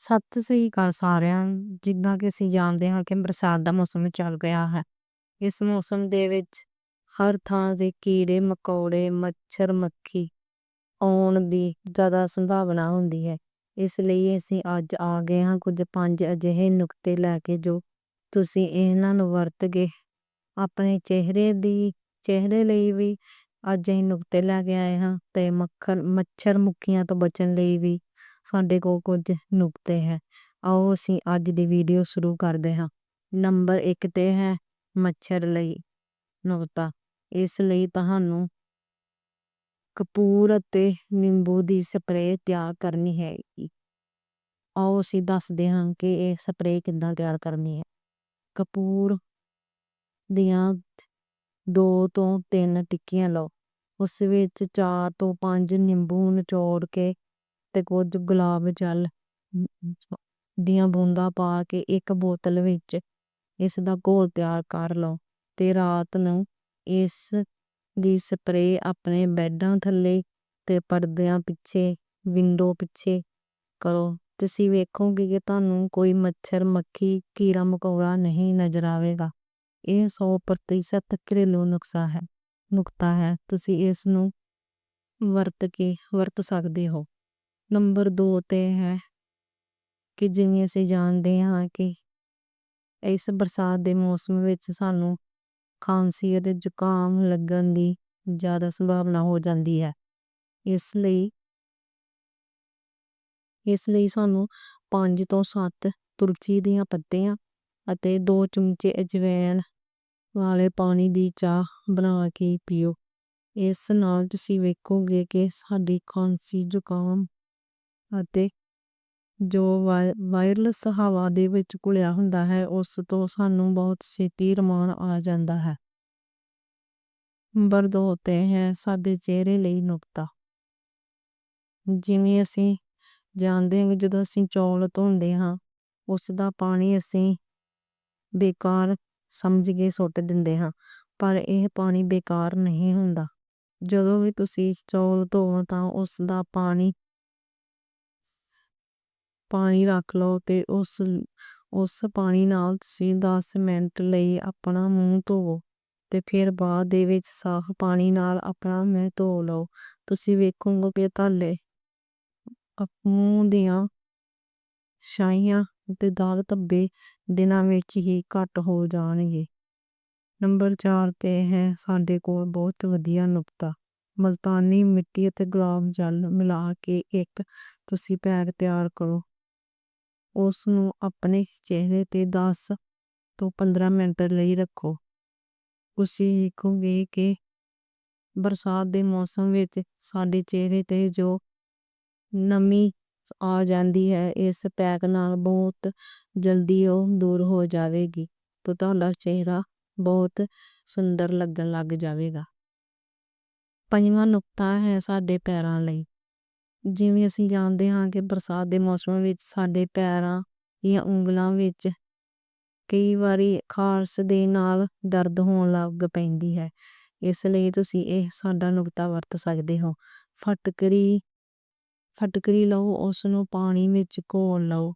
ਸਤਿ ਸ੍ਰੀ ਅਕਾਲ ਸਾਰਿਆਂ ਨੂੰ ਜਿੱਦਾਂ ਕਿ ਅਸੀਂ ਜਾਣਦੇ ਹਾਂ ਕਿ ਬਰਸਾਤ ਦਾ ਮੌਸਮ ਚੱਲ ਰਿਹਾ ਹੈ। ਇਸ ਮੌਸਮ ਦੇ ਵਿੱਚ ਹਰ ਥਾਂ ਦੇ ਕੀੜੇ, ਮਕੌੜੇ, ਮੱਛਰ, ਮੱਖੀ ਆਉਣ ਦੀ ਜ਼ਿਆਦਾ ਸੰਭਾਵਨਾ ਹੁੰਦੀ ਹੈ। ਇਸ ਲਈ ਅਸੀਂ ਅੱਜ ਆ ਗਏ ਹਾਂ ਕੁਝ ਪੰਜ ਅਜਿਹੇ ਨੁਕਤੇ ਲੈ ਕੇ ਜੋ ਤੁਸੀਂ ਇਹਨਾਂ ਨੂੰ ਵਰਤ ਕੇ ਆਪਣੇ ਚਿਹਰੇ ਦੀ, ਚਿਹਰੇ ਲਈ ਵੀ ਅੱਜ ਅਸੀਂ ਨੁਕਤੇ ਲੈ ਕੇ ਆਏ ਹਾਂ ਤੇ ਮੱਖਰ ਮੱਛਰ ਮੁੱਕੀਆਂ ਤੋਂ ਬਚਣ ਲਈ ਵੀ ਸਾਡੇ ਕੋਲ ਕੁਝ ਨੁਕਤੇ ਹੈ। ਆਓ ਅਸੀਂ ਅੱਜ ਦੀ ਵੀਡੀਓ ਸ਼ੁਰੂ ਕਰਦੇ ਹਾਂ। ਨੰਬਰ 1 ਤੇ ਹੈ ਮੱਛਰ ਲਈ ਨੁਕਤਾ। ਇਸ ਲਈ ਤੁਹਾਨੂੰ ਕਪੂਰ ਅਤੇ ਨਿੰਬੂ ਦੀ ਸਪਰੇਅ ਤਿਆਰ ਕਰਨੀ ਹੈ ਆਓ ਅਸੀਂ ਦੱਸਦੇ ਹਾਂ ਕਿ ਇਹ ਸਪਰੇਅ ਕਿੱਦਾਂ ਤਿਆਰ ਕਰਨੀ ਹੈ। ਕਪੂਰ ਦੀਆਂ ਦੋ ਤੋਂ ਤਿੰਨ ਟਿੱਕੀਆਂ ਲਓ। ਉਸ ਵਿੱਚ ਚਾਰ ਤੋਂ ਪੰਜ ਨਿੰਬੂ ਨਿਚੋੜ ਕੇ ਤੇ ਕੁਝ ਗੁਲਾਬ ਜਲ ਦੀਆਂ ਬੂੰਦਾਂ ਪਾ ਕੇ ਇੱਕ ਬੋਤਲ ਵਿੱਚ ਇਸ ਦਾ ਘੋਲ ਤਿਆਰ ਕਰ ਲਓ ਤੇ ਰਾਤ ਨੂੰ ਇਸ ਦੀ ਸਪਰੇਅ ਆਪਣੇ ਬੈੱਡਾਂ ਥੱਲੇ ਤੇ ਪਰਦਿਆਂ ਪਿੱਛੇ, ਵਿੰਡੋ ਪਿੱਛੇ ਕਰੋ। ਤੁਸੀਂ ਵੇਖੋਗੇ ਕਿ ਤੁਹਾਨੂੰ ਕੋਈ ਮੱਛਰ, ਮੱਖੀ, ਕੀੜਾ ਮਕੌੜਾ ਨਹੀਂ ਨਜ਼ਰ ਆਵੇਗਾ। ਇਹ 100% ਘਰੇਲੂ ਨੁਕਸਾ ਹੈ, ਨੁਕਤਾ ਹੈ। ਤੁਸੀਂ ਇਸ ਨੂੰ ਵਰਤ ਕੇ, ਵਰਤ ਸਕਦੇ ਹੋ। ਨੰਬਰ 2 ਤੇ ਹੈ ਕਿ ਜਿਵੇਂ ਅਸੀਂ ਜਾਣਦੇ ਹਾਂ ਕਿ ਇਸ ਬਰਸਾਤ ਦੇ ਮੌਸਮ ਵਿੱਚ ਸਾਨੂੰ ਖਾਂਸੀ ਅਤੇ ਜ਼ੁਕਾਮ ਲੱਗਣ ਦੀ ਜ਼ਿਆਦਾ ਸੰਭਾਵਨਾ ਹੋ ਜਾਂਦੀ ਹੈ। ਇਸ ਲਈ ਇਸ ਲਈ ਸਾਨੂੰ 5 ਤੋਂ 7 ਤੁਲਸੀ ਦੀਆਂ ਪੱਤੀਆਂ ਅਤੇ 2 ਚਮਚੇ ਅਜਵੈਨ ਵਾਲੇ ਪਾਣੀ ਦੀ ਚਾਹ ਬਣਾ ਕੇ ਪੀਓ। ਇਸ ਨਾਲ ਤੁਸੀਂ ਵੇਖੋਗੇ ਕਿ ਸਾਡੀ ਖਾਂਸੀ, ਜ਼ੁਕਾਮ ਅਤੇ ਜੋ ਵਾਇਰਲੈਸ ਹਵਾ ਦੇ ਵਿੱਚ ਘੁਲਿਆ ਹੁੰਦਾ ਹੈ, ਉਸ ਤੋਂ ਸਾਨੂੰ ਬਹੁਤ ਛੇਤੀ ਰਮਾਨ ਆ ਜਾਂਦਾ ਹੈ। ਨੰਬਰ 2 ਤੇ ਹੈ ਸਾਡੇ ਚਿਹਰੇ ਲਈ ਨੁਕਤਾ। ਜਿਵੇਂ ਅਸੀਂ ਜਾਣਦੇ ਹਾਂ ਜਦੋਂ ਅਸੀਂ ਚੌਲ ਧੋਂਦੇ ਹਾਂ, ਉਸ ਦਾ ਪਾਣੀ ਅਸੀਂ ਬੇਕਾਰ ਸਮਝ ਕੇ ਸੁੱਟ ਦਿੰਦੇ ਹਾਂ, ਪਰ ਇਹ ਪਾਣੀ ਬੇਕਾਰ ਨਹੀਂ ਹੁੰਦਾ। ਜਦੋਂ ਵੀ ਤੁਸੀਂ ਚੌਲ ਧੋਵੋ ਤਾਂ ਉਸ ਦਾ ਪਾਣੀ ਪਾਣੀ ਰੱਖ ਲਓ ਤੇ ਉਸ ਉਸ ਪਾਣੀ ਨਾਲ ਤੁਸੀਂ 10 ਮਿੰਟ ਲਈ ਆਪਣਾ ਮੂੰਹ ਧੋਵੋ ਤੇ ਫਿਰ ਬਾਅਦ ਦੇ ਵਿੱਚ ਸਾਫ਼ ਪਾਣੀ ਨਾਲ ਆਪਣਾ ਮੂੰਹ ਧੋ ਲਓ। ਤੁਸੀਂ ਵੇਖੋਗੇ ਕਿ ਤੁਹਾਡੇ ਮੂੰਹ ਦੀਆਂ ਛਾਈਆਂ ਤੇ ਦਾਗ ਧੱਬੇ ਦਿਨਾਂ ਵਿੱਚ ਹੀ ਘੱਟ ਹੋ ਜਾਣਗੇ। ਨੰਬਰ 4 ਤੇ ਹੈ ਸਾਡੇ ਕੋਲ ਬਹੁਤ ਵਧੀਆ ਨੁਕਤਾ। ਮਲਤਾਨੀ ਮਿੱਟੀ ਅਤੇ ਗੁਲਾਬ ਜਲ ਮਿਲਾ ਕੇ ਇੱਕ ਤੁਸੀਂ ਪੈਕ ਤਿਆਰ ਕਰੋ ਉਸ ਨੂੰ ਆਪਣੇ ਚਿਹਰੇ ਤੇ 10 ਤੋਂ 15 ਮਿੰਟ ਲਈ ਰੱਖੋ। ਤੁਸੀਂ ਵੇਖੋਗੇ ਕਿ ਬਰਸਾਤ ਦੇ ਮੌਸਮ ਵਿੱਚ ਸਾਡੇ ਚਿਹਰੇ ਤੇ ਜੋ ਨਮੀ ਆ ਜਾਂਦੀ ਹੈ, ਇਸ ਪੈਕ ਨਾਲ ਬਹੁਤ ਜਲਦੀ ਉਹ ਦੂਰ ਹੋ ਜਾਵੇਗੀ ਤੇ ਤੁਹਾਡਾ ਚਿਹਰਾ ਬਹੁਤ ਸੁੰਦਰ ਲੱਗਣ ਲੱਗ ਜਾਵੇਗਾ। ਪੰਜਵਾਂ ਨੁਕਤਾ ਹੈ ਸਾਡੇ ਪੈਰਾਂ ਲਈ। ਜਿਵੇਂ ਅਸੀਂ ਜਾਣਦੇ ਹਾਂ ਕਿ ਬਰਸਾਤ ਦੇ ਮੌਸਮ ਵਿੱਚ ਸਾਡੇ ਪੈਰਾਂ ਜਾਂ ਉਂਗਲਾਂ ਵਿੱਚ ਕਈ ਵਾਰੀ ਖਾਰਸ਼ ਦੇ ਨਾਲ ਦਰਦ ਹੋਣ ਲੱਗ ਪੈਂਦੀ ਹੈ। ਇਸ ਲਈ ਤੁਸੀਂ ਇਹ ਸਾਡਾ ਨੁਕਤਾ ਵਰਤ ਸਕਦੇ ਹੋ। ਫਟਕਰੀ ਫਟਕਰੀ ਲਓ ਉਸ ਨੂੰ ਪਾਣੀ ਵਿੱਚ ਘੋਲ ਲਓ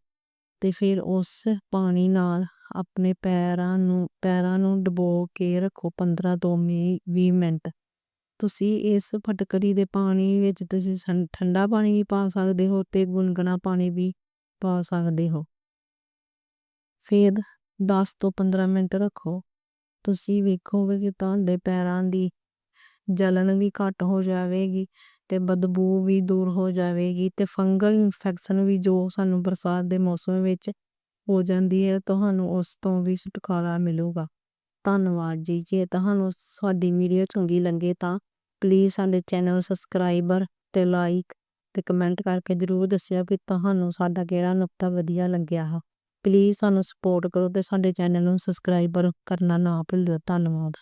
ਤੇ ਫਿਰ ਉਸ ਪਾਣੀ ਨਾਲ ਆਪਣੇ ਪੈਰਾਂ ਨੂੰ ਪੈਰਾਂ ਨੂੰ ਡਬੋ ਕੇ ਰੱਖੋ 15 ਤੋਂ 20 ਮਿੰਟ। ਤੁਸੀਂ ਇਸ ਫਟਕਰੀ ਦੇ ਪਾਣੀ ਵਿੱਚ ਤੁਸੀਂ ਠੰਡਾ ਪਾਣੀ ਵੀ ਪਾ ਸਕਦੇ ਹੋ ਤੇ ਗੁਨਗੁਣਾ ਪਾਣੀ ਵੀ ਪਾ ਸਕਦੇ ਹੋ। ਫਿਰ 10 ਤੋਂ 15 ਮਿੰਟ ਰੱਖੋ। ਤੁਸੀਂ ਵੇਖੋਗੇ ਕਿ ਤੁਹਾਡੇ ਪੈਰਾਂ ਦੀ ਜਲਨ ਵੀ ਘੱਟ ਹੋ ਜਾਵੇਗੀ ਤੇ ਬਦਬੂ ਵੀ ਦੂਰ ਹੋ ਜਾਵੇਗੀ ਤੇ ਫੰਗਲ ਇਨਫੈਕਸ਼ਨ ਵੀ ਜੋ ਸਾਨੂੰ ਬਰਸਾਤ ਦੇ ਮੌਸਮ ਵਿੱਚ ਹੋ ਜਾਂਦੀ ਹੈ, ਤੁਹਾਨੂੰ ਉਸ ਤੋਂ ਵੀ ਛੁਟਕਾਰਾ ਮਿਲੂਗਾ। ਧੰਨਵਾਦ ਜੀ। ਜੇ ਤੁਹਾਨੂੰ ਸਾਡੀ ਵੀਡੀਓ ਚੰਗੀ ਲੱਗੇ ਤਾਂ ਪਲੀਜ਼ ਸਾਡੇ ਚੈਨਲ ਸਬਸਕ੍ਰਾਈਬਰ ਤੇ ਲਾਈਕ ਤੇ ਕਮੈਂਟ ਕਰਕੇ ਜਰੂਰ ਦੱਸਿਓ ਕਿ ਤੁਹਾਨੂੰ ਸਾਡਾ ਕਿਹੜਾ ਨੁਕਤਾ ਵਧੀਆ ਲੱਗਿਆ ਹੈ। ਪਲੀਜ਼ ਸਾਨੂੰ ਸਪੋਰਟ ਕਰੋ ਤੇ ਸਾਡੇ ਚੈਨਲ ਨੂੰ ਸਬਸਕ੍ਰਾਈਬਰ ਕਰਨਾ ਨਾ ਭੁੱਲਿਓ ਧੰਨਵਾਦ।